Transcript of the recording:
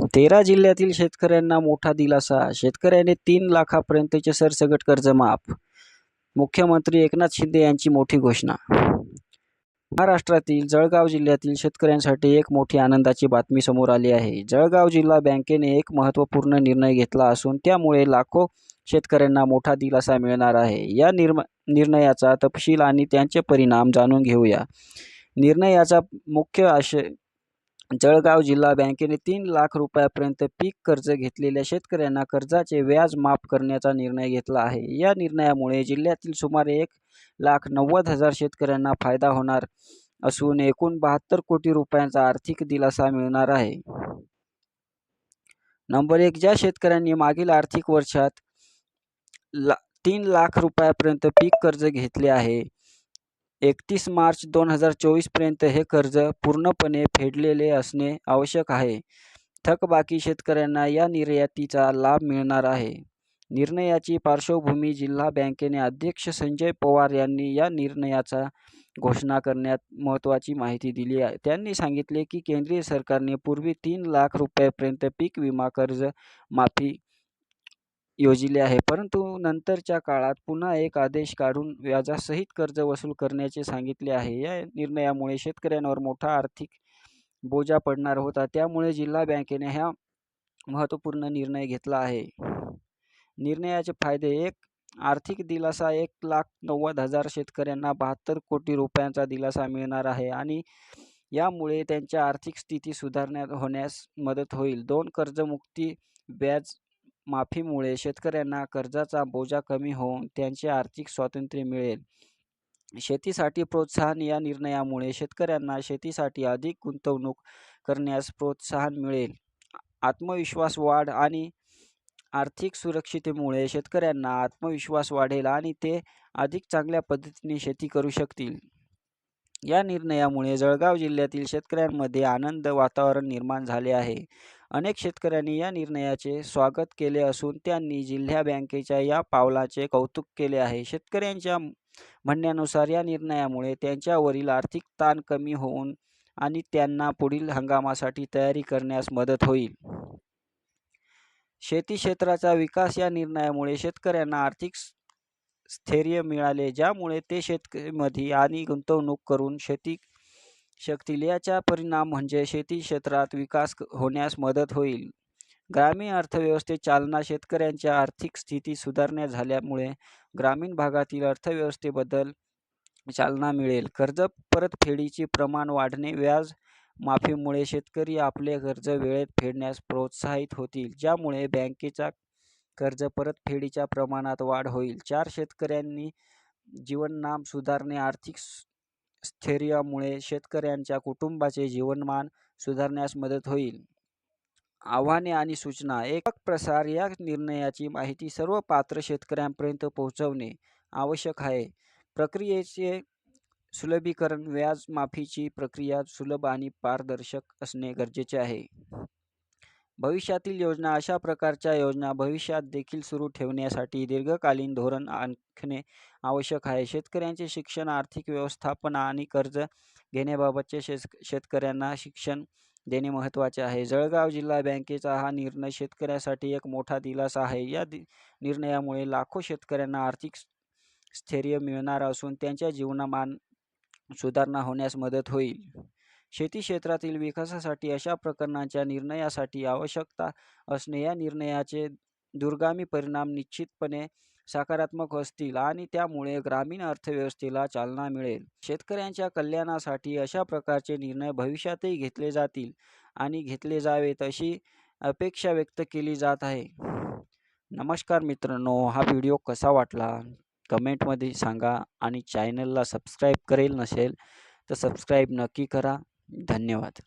तेरा जिल्ह्यातील शेतकऱ्यांना मोठा दिलासा. शेतकऱ्याने तीन लाखापर्यंतचे सरसगट कर्ज माफ. मुख्यमंत्री एकनाथ शिंदे यांची मोठी घोषणा. महाराष्ट्रातील जळगाव जिल्ह्यातील शेतकऱ्यांसाठी एक मोठी आनंदाची बातमी समोर आली आहे. जळगाव जिल्हा बँकेने एक महत्त्वपूर्ण निर्णय घेतला असून त्यामुळे लाखो शेतकऱ्यांना मोठा दिलासा मिळणार आहे. या निर्म निर्णयाचा तपशील आणि त्यांचे परिणाम जाणून घेऊया. निर्णयाचा मुख्य आशय जळगाव जिल्हा बँकेने तीन लाख रुपयापर्यंत पीक कर्ज घेतलेल्या शेतकऱ्यांना कर्जाचे व्याज माफ करण्याचा निर्णय घेतला आहे. या निर्णयामुळे जिल्ह्यातील सुमारे एक लाख नव्वद हजार शेतकऱ्यांना फायदा होणार असून एकूण बहात्तर कोटी रुपयांचा आर्थिक दिलासा मिळणार आहे. नंबर एक ज्या शेतकऱ्यांनी मागील आर्थिक वर्षात ला तीन लाख रुपयापर्यंत पीक कर्ज घेतले आहे एकतीस मार्च दोन हजार चोवीसपर्यंत हे कर्ज पूर्णपणे फेडलेले असणे आवश्यक आहे. थकबाकी शेतकऱ्यांना या निर्यातीचा लाभ मिळणार आहे. निर्णयाची पार्श्वभूमी जिल्हा बँकेने अध्यक्ष संजय पवार यांनी या निर्णयाचा घोषणा करण्यात महत्त्वाची माहिती दिली आहे. त्यांनी सांगितले की केंद्रीय सरकारने पूर्वी तीन लाख रुपयापर्यंत पीक विमा कर्ज माफी योजिले आहे. परंतु नंतरच्या काळात पुन्हा एक आदेश काढून व्याजासहित कर्ज वसूल करण्याचे सांगितले आहे. या निर्णयामुळे शेतकऱ्यांवर मोठा आर्थिक बोजा पडणार होता. त्यामुळे जिल्हा बँकेने हा महत्त्वपूर्ण निर्णय घेतला आहे. निर्णयाचे फायदे एक आर्थिक दिलासा एक लाख नव्वद हजार शेतकऱ्यांना बहात्तर कोटी रुपयांचा दिलासा मिळणार आहे आणि यामुळे त्यांच्या आर्थिक स्थिती सुधारण्यात होण्यास मदत होईल. दोन कर्जमुक्ती व्याज माफीमुळे शेतकऱ्यांना कर्जाचा बोजा कमी होऊन त्यांचे आर्थिक स्वातंत्र्य मिळेल. शेतीसाठी प्रोत्साहन या निर्णयामुळे शेतकऱ्यांना शेतीसाठी अधिक गुंतवणूक करण्यास प्रोत्साहन मिळेल. आत्मविश्वास वाढ आणि आर्थिक सुरक्षितेमुळे शेतकऱ्यांना आत्मविश्वास वाढेल आणि ते अधिक चांगल्या पद्धतीने शेती करू शकतील. या निर्णयामुळे जळगाव जिल्ह्यातील शेतकऱ्यांमध्ये आनंद वातावरण निर्माण झाले आहे. अनेक शेतकऱ्यांनी या निर्णयाचे स्वागत केले असून त्यांनी जिल्हा बँकेच्या या पावलाचे कौतुक केले आहे. शेतकऱ्यांच्या म्हणण्यानुसार या निर्णयामुळे त्यांच्यावरील आर्थिक ताण कमी होऊन आणि त्यांना पुढील हंगामासाठी तयारी करण्यास मदत होईल. शेती क्षेत्राचा विकास या निर्णयामुळे शेतकऱ्यांना आर्थिक स्थैर्य मिळाले ज्यामुळे ते शेतकरीमध्ये आणि गुंतवणूक करून शेती शकतील याचा परिणाम म्हणजे शेती क्षेत्रात विकास होण्यास मदत होईल. ग्रामीण अर्थव्यवस्थेत चालना शेतकऱ्यांच्या आर्थिक स्थिती सुधारण्या झाल्यामुळे ग्रामीण भागातील अर्थव्यवस्थेबद्दल चालना मिळेल. कर्ज परतफेडीचे प्रमाण वाढणे व्याज माफीमुळे शेतकरी आपले कर्ज वेळेत फेडण्यास प्रोत्साहित होतील ज्यामुळे बँकेच्या कर्ज परतफेडीच्या प्रमाणात वाढ होईल. चार शेतकऱ्यांनी जीवननाम सुधारणे आर्थिक स्थैर्यामुळे शेतकऱ्यांच्या कुटुंबाचे जीवनमान सुधारण्यास मदत होईल. आव्हाने आणि सूचना. एक प्रसार या निर्णयाची माहिती सर्व पात्र शेतकऱ्यांपर्यंत पोहोचवणे आवश्यक आहे. प्रक्रियेचे सुलभीकरण व्याज माफीची प्रक्रिया सुलभ आणि पारदर्शक असणे गरजेचे आहे. भविष्यातील योजना अशा प्रकारच्या योजना भविष्यात देखील सुरू ठेवण्यासाठी दीर्घकालीन धोरण आखणे आवश्यक आहे. शेतकऱ्यांचे शिक्षण आर्थिक व्यवस्थापन आणि कर्ज घेण्याबाबतचे शेत शेतकऱ्यांना शिक्षण देणे महत्त्वाचे आहे. जळगाव जिल्हा बँकेचा हा निर्णय शेतकऱ्यासाठी एक मोठा दिलासा आहे. या दि निर्णयामुळे लाखो शेतकऱ्यांना आर्थिक स्थैर्य मिळणार असून त्यांच्या जीवनमान सुधारणा होण्यास मदत होईल. शेती क्षेत्रातील विकासासाठी अशा प्रकरणांच्या निर्णयासाठी आवश्यकता असणे या निर्णयाचे दूरगामी परिणाम निश्चितपणे सकारात्मक असतील आणि त्यामुळे ग्रामीण अर्थव्यवस्थेला चालना मिळेल. शेतकऱ्यांच्या कल्याणासाठी अशा प्रकारचे निर्णय भविष्यातही घेतले जातील आणि घेतले जावेत अशी अपेक्षा व्यक्त केली जात आहे. नमस्कार मित्रांनो हा व्हिडिओ कसा वाटला? कमेंटमध्ये सांगा आणि चॅनलला सबस्क्राईब करेल नसेल तर सबस्क्राईब नक्की करा. धन्यवाद.